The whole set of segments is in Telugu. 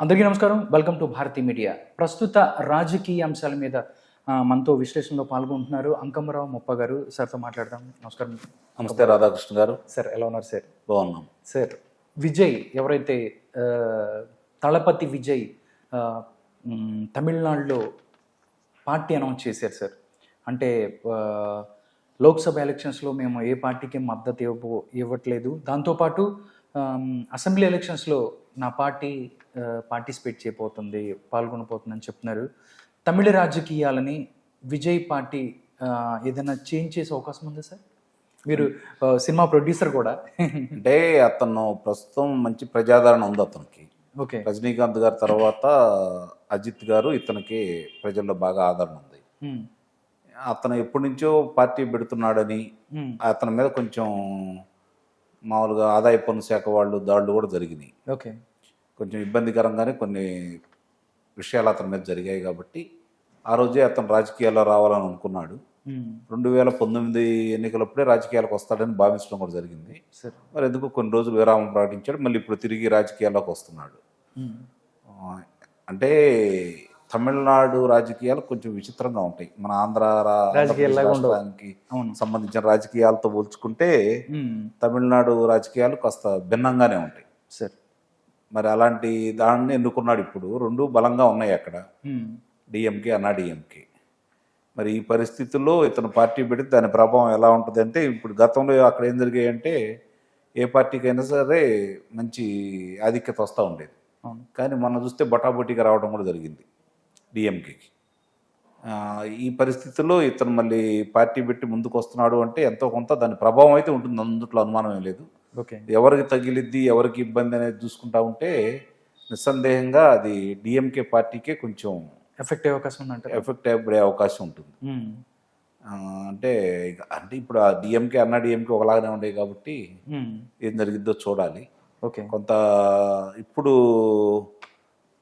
అందరికీ నమస్కారం. Welcome to Bharati media. ప్రస్తుత రాజకీయ అంశాల మీద మనతో విశ్లేషణలో పాల్గొంటున్నారు అంకమ్మరావు ముప్ప గారు. సార్తో మాట్లాడదాం. నమస్కారం. నమస్తే రాధాకృష్ణ గారు. సార్ ఎలా ఉన్నారు సార్? బాగున్నాం. సార్ విజయ్ ఎవరైతే తలపతి విజయ్ తమిళనాడులో పార్టీ అనౌన్స్ చేశారు సార్. అంటే లోక్సభ ఎలక్షన్స్లో మేము ఏ పార్టీకి మద్దతు ఇవ్వబో ఇవ్వట్లేదు. దాంతోపాటు అసెంబ్లీ ఎలక్షన్స్లో నా పార్టీ పార్టిసిపేట్ చేయబోతుంది పాల్గొనబోతుందని చెప్తున్నారు. తమిళ రాజకీయాలని విజయ్ పార్టీ ఏదైనా చేంజ్ చేసే అవకాశం ఉందా సార్? మీరు సినిమా ప్రొడ్యూసర్ కూడా. అంటే అతను ప్రస్తుతం మంచి ప్రజాదరణ ఉంది అతనికి. ఓకే. రజనీకాంత్ గారి తర్వాత అజిత్ గారు ఇతనికి ప్రజల్లో బాగా ఆదరణ ఉంది. అతను ఎప్పటి నుంచో పార్టీ పెడుతున్నాడని అతని మీద కొంచెం మామూలుగా ఆదాయ పన్ను శాఖ వాళ్ళు దాడులు కూడా జరిగినాయి. ఓకే. కొంచెం ఇబ్బందికరంగానే కొన్ని విషయాలు అతని మీద జరిగాయి కాబట్టి ఆ రోజే అతను రాజకీయాల్లో రావాలని అనుకున్నాడు. రెండు వేల పంతొమ్మిది ఎన్నికలప్పుడే రాజకీయాలకు వస్తాడని భావించడం కూడా జరిగింది. సార్. మరి ఎందుకు కొన్ని రోజులు విరామం ప్రకటించాడు మళ్ళీ ఇప్పుడు తిరిగి రాజకీయాల్లోకి వస్తున్నాడు. అంటే తమిళనాడు రాజకీయాలు కొంచెం విచిత్రంగా ఉంటాయి. మన ఆంధ్ర రా- రాజకీయాల్లాగా ఉండవు. రాష్ట్రానికి అవును. సంబంధించిన రాజకీయాలతో పోల్చుకుంటే తమిళనాడు రాజకీయాలు కాస్త భిన్నంగానే ఉంటాయి. సార్. మరి అలాంటి దాన్ని ఎన్నుకున్నాడు ఇప్పుడు. రెండు బలంగా ఉన్నాయి అక్కడ. డిఎంకే అన్నా డిఎంకే. మరి ఈ పరిస్థితుల్లో ఇతను పార్టీ పెడితే దాని ప్రభావం ఎలా ఉంటుంది అంటే ఇప్పుడు గతంలో అక్కడ ఏం జరిగాయంటే ఏ పార్టీకైనా సరే మంచి ఆధిక్యత వస్తూ ఉండేది. కానీ మనం చూస్తే బటాబొటీగా రావడం కూడా జరిగింది. డిఎంకేకి. ఈ పరిస్థితుల్లో ఇతను మళ్ళీ పార్టీ పెట్టి ముందుకు వస్తున్నాడు అంటే ఎంతో కొంత దాని ప్రభావం అయితే ఉంటుంది. అందుట్లో అనుమానం ఏం లేదు. ఓకే. ఎవరికి తగిలిద్ది ఎవరికి ఇబ్బంది అనేది చూసుకుంటా ఉంటే నిస్సందేహంగా అది డిఎంకే పార్టీకే కొంచెం ఎఫెక్ట్ అయ్యే అవకాశం ఉందంటారు. ఎఫెక్ట్ అయిపోయే అవకాశం ఉంటుంది. అంటే అంటే ఇప్పుడు ఆ డిఎంకే అన్న డిఎంకే ఒకలాగానే ఉండేవి కాబట్టి ఏం జరిగిద్దో చూడాలి. ఓకే. కొంత ఇప్పుడు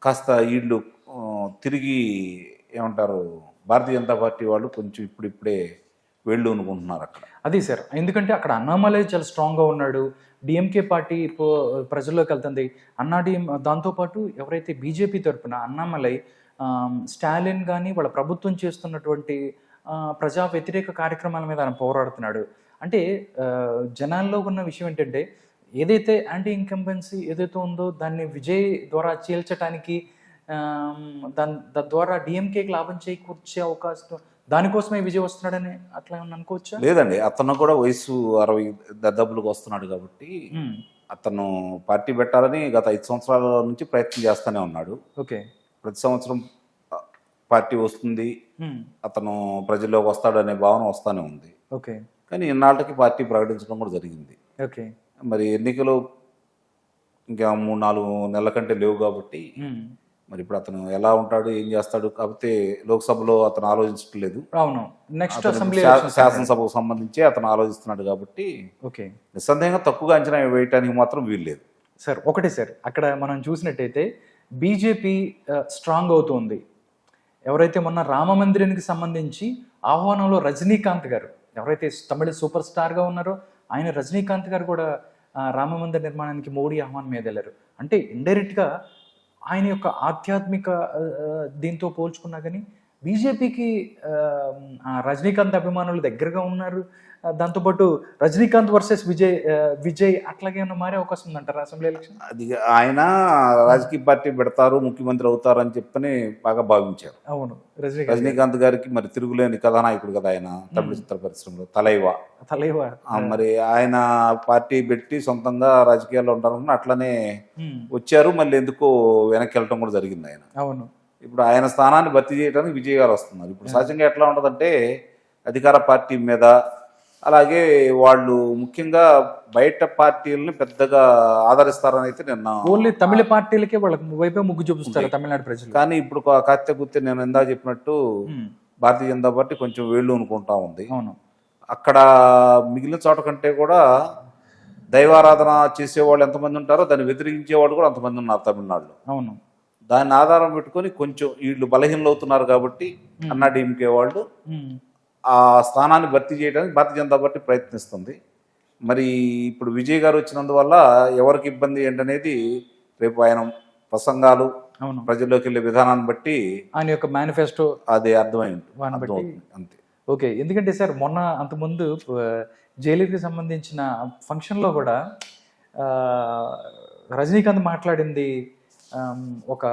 కాస్త వీళ్ళు తిరిగి ఏమంటారు భారతీయ జనతా పార్టీ వాళ్ళు కొంచెం ఇప్పుడు ఇప్పుడే వెళ్ళు అనుకుంటున్నారు అక్కడ. అది సార్ ఎందుకంటే అక్కడ అన్నామలై చాలా స్ట్రాంగ్గా ఉన్నాడు. డిఎంకే పార్టీ ఇప్పుడు ప్రజల్లోకి వెళ్తుంది. అన్నా డిఎం దాంతోపాటు ఎవరైతే బీజేపీ తరఫున అన్నామలై స్టాలిన్ కానీ వాళ్ళ ప్రభుత్వం చేస్తున్నటువంటి ప్రజా వ్యతిరేక కార్యక్రమాల మీద ఆయన పోరాడుతున్నాడు. అంటే జనాల్లో ఉన్న విషయం ఏంటంటే ఏదైతే యాంటీ ఇన్కంపెన్సీ ఏదైతే ఉందో దాన్ని విజయ్ ద్వారా చీల్చడానికి దాని తద్వారా డిఎంకేకి లాభం చేకూర్చే అవకాశం దానికోసమే విజయ్ వస్తున్నాడని అట్లా ఏమన్నా అనుకోవచ్చా? లేదండి అతను కూడా వయసు అరవై దద్దబ్బులకు వస్తున్నాడు కాబట్టి. అతను పార్టీ పెట్టాలని గత ఐదు సంవత్సరాల నుంచి ప్రయత్నం చేస్తూనే ఉన్నాడు. ఓకే. ప్రతి సంవత్సరం పార్టీ వస్తుంది. అతను ప్రజల్లోకి వస్తాడు అనే భావన వస్తూనే ఉంది. ఓకే. కానీ ఇన్నాళ్ళకి పార్టీ ప్రకటించడం కూడా జరిగింది. ఓకే. మరి ఎన్నికలు ఇంకా మూడు నాలుగు నెలల కంటే లేవు కాబట్టి. మరి ఇప్పుడు అతను ఎలా ఉంటాడు ఏం చేస్తాడు కాకపోతే లోక్సభలో అతను ఆలోచించట్లేదు. అవును. నెక్స్ట్ అసెంబ్లీ శాసనసభకు సంబంధించి అతను ఆలోచిస్తున్నాడు కాబట్టి ఓకే. నిస్సందేహంగా తక్కువగా అంచనా వేయటానికి మాత్రం వీల్లేదు సార్ ఒకటే సార్ అక్కడ మనం చూసినట్టయితే బీజేపీ స్ట్రాంగ్ అవుతుంది. ఎవరైతే మొన్న రామ మందిరానికి సంబంధించి ఆహ్వానంలో రజనీకాంత్ గారు ఎవరైతే తమిళ సూపర్ స్టార్గా ఉన్నారో ఆయన రజనీకాంత్ గారు కూడా ఆ, రామ మందిర నిర్మాణానికి మోడీ ఆహ్వానం మీద వెళ్ళారు అంటే ఇండైరెక్ట్గా ఆయన యొక్క ఆధ్యాత్మిక దీంతో పోల్చుకున్నా కానీ బీజేపీకి రజనీకాంత్ అభిమానులు దగ్గరగా ఉన్నారు. దాంతోపాటు రజనీకాంత్ వర్సెస్ విజయ్ విజయ్ అట్లాగే మారే అవకాశం ఉందంటారా అసెంబ్లీ ఎలక్షన్? అది ఆయన రాజకీయ పార్టీ పెడతారు ముఖ్యమంత్రి అవుతారు అని చెప్పని బాగా భావించారు. అవును రజనీకాంత్ రజనీకాంత్ గారికి మరి తిరుగులేని కథానాయకుడు కదా ఆయన తమిళ చిత్ర పరిశ్రమలో తలైవా. తలైవ. మరి ఆయన పార్టీ పెట్టి సొంతంగా రాజకీయాల్లో ఉంటారని అట్లనే వచ్చారు. మళ్ళీ ఎందుకో వెనక్కి వెళ్ళటం కూడా జరిగింది ఆయన. అవును. ఇప్పుడు ఆయన స్థానాన్ని భర్తీ చేయడానికి విజయ్ గారు వస్తున్నారు. ఇప్పుడు సహజంగా ఎట్లా ఉంటుందంటే అధికార పార్టీ మీద అలాగే వాళ్ళు ముఖ్యంగా బయట పార్టీలని పెద్దగా ఆదరిస్తారని అయితే నిన్న ఓన్లీ తమిళ పార్టీలకే వాళ్ళ వైపే ముగ్గు చూపిస్తారు తమిళనాడు ప్రజలు. కానీ ఇప్పుడు కాత్య గుర్తి నేను ఇందా చెప్పినట్టు భారతీయ జనతా పార్టీ కొంచెం వేళ్ళు అనుకుంటా ఉంది. అవును. అక్కడ మిగిలిన చోట కంటే కూడా దైవారాధన చేసేవాళ్ళు ఎంతమంది ఉంటారో దాన్ని వ్యతిరేకించేవాళ్ళు కూడా అంతమంది ఉన్నారు తమిళనాడులో. అవును. దాన్ని ఆధారం పెట్టుకొని కొంచెం వీళ్ళు బలహీనలు అవుతున్నారు కాబట్టి అన్నా డిఎంకే వాళ్ళు ఆ స్థానాన్ని భర్తీ చేయడానికి భారతీయ జనతా పార్టీ ప్రయత్నిస్తుంది. మరి ఇప్పుడు విజయ్ గారు వచ్చినందువల్ల ఎవరికి ఇబ్బంది ఏంటనేది రేపు ఆయన ప్రసంగాలు ప్రజల్లోకి వెళ్ళే విధానాన్ని బట్టి ఆయన యొక్క మేనిఫెస్టో అది అర్థమై ఉంటుంది వాన్ని బట్టి- అర్థమవుతుంది. అంతే. ఓకే. ఎందుకంటే సార్ మొన్న అంతకుముందు జైలుకి సంబంధించిన ఫంక్షన్లో కూడా రజనీకాంత్ మాట్లాడింది ఒక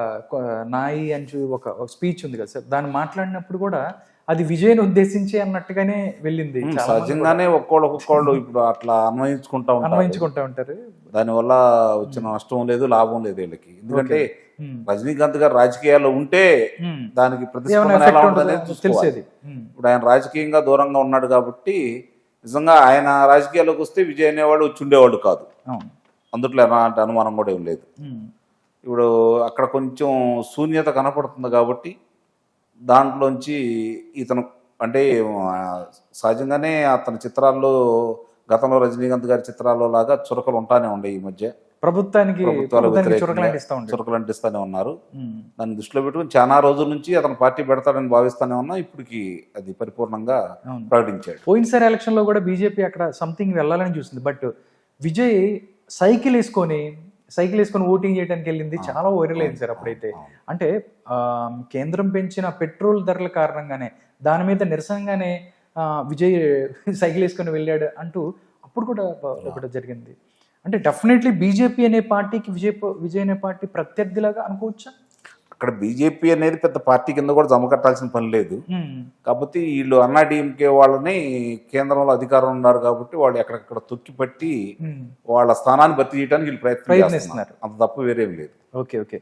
నాయి అని చూ- ఒక స్పీచ్ ఉంది కదా సార్. దాన్ని మాట్లాడినప్పుడు కూడా అది విజయ్ని ఉద్దేశించి అన్నట్టుగానే వెళ్ళింది సహజంగానే ఒక్కోళ్ళు ఒక్కొక్కళ్ళు ఇప్పుడు అట్లా అన్వయించుకుంటా ఉంటారు. అన్వయించుకుంటా ఉంటారు. దానివల్ల వచ్చిన నష్టం లేదు లాభం లేదు వీళ్ళకి. ఎందుకంటే రజనీకాంత్ గారు రాజకీయాల్లో ఉంటే. దానికి ప్రతిస్పందన ఎలా ఉంటుంది తెలిసేది. ఇప్పుడు ఆయన రాజకీయంగా దూరంగా ఉన్నాడు కాబట్టి నిజంగా ఆయన రాజకీయాల్లోకి వస్తే విజయ్ అనేవాడు వచ్చి ఉండేవాడు కాదు. అందుట్లో ఎలాంటి అనుమానం కూడా ఏం లేదు. ఇప్పుడు అక్కడ కొంచెం శూన్యత కనపడుతుంది కాబట్టి దాంట్లోంచి ఇతను అంటే సహజంగానే అతని చిత్రాల్లో గతంలో రజనీకాంత్ గారి చిత్రాల్లో లాగా చురకలు ఉంటానే ఉండే ఈ మధ్య. ప్రభుత్వానికి చురకలు అంటిస్తూనే ఉన్నారు. దాన్ని దృష్టిలో పెట్టుకుని చాలా రోజుల నుంచి అతను పార్టీ పెడతాడని భావిస్తూనే ఉన్నా ఇప్పటికి అది పరిపూర్ణంగా ప్రకటించాడు. పోయినసారి ఎలక్షన్లో కూడా బీజేపీ అక్కడ సంథింగ్ వెళ్ళాలని చూసింది. బట్ విజయ్ సైకిల్ వేసుకొని సైకిల్ వేసుకొని ఓటింగ్ చేయడానికి వెళ్ళింది. చాలా వైరల్ అయింది సార్ అప్పుడైతే. అంటే కేంద్రం పెంచిన పెట్రోల్ ధరల కారణంగానే దాని మీద నిరసనగానే విజయ్ సైకిల్ వేసుకొని వెళ్ళాడు అంటూ అప్పుడు కూడా ఒకటి జరిగింది. అంటే డెఫినెట్లీ బీజేపీ అనే పార్టీకి విజయ్ విజయ్ అనే పార్టీ ప్రత్యర్థిలాగా అనుకోవచ్చా? అక్కడ బీజేపీ అనేది పెద్ద పార్టీ కింద కూడా జమ కట్టాల్సిన పని లేదు. కాకపోతే వీళ్ళు అన్నా డిఎంకే వాళ్ళని కేంద్రంలో అధికారం ఉన్నారు కాబట్టి వాళ్ళు ఎక్కడెక్కడ తొక్కి పట్టి. వాళ్ళ స్థానాన్ని భర్తీ చేయడానికి వీళ్ళు ప్రయత్నం. చేస్తున్నారు. అంత తప్ప వేరేం లేదు. Okay okay.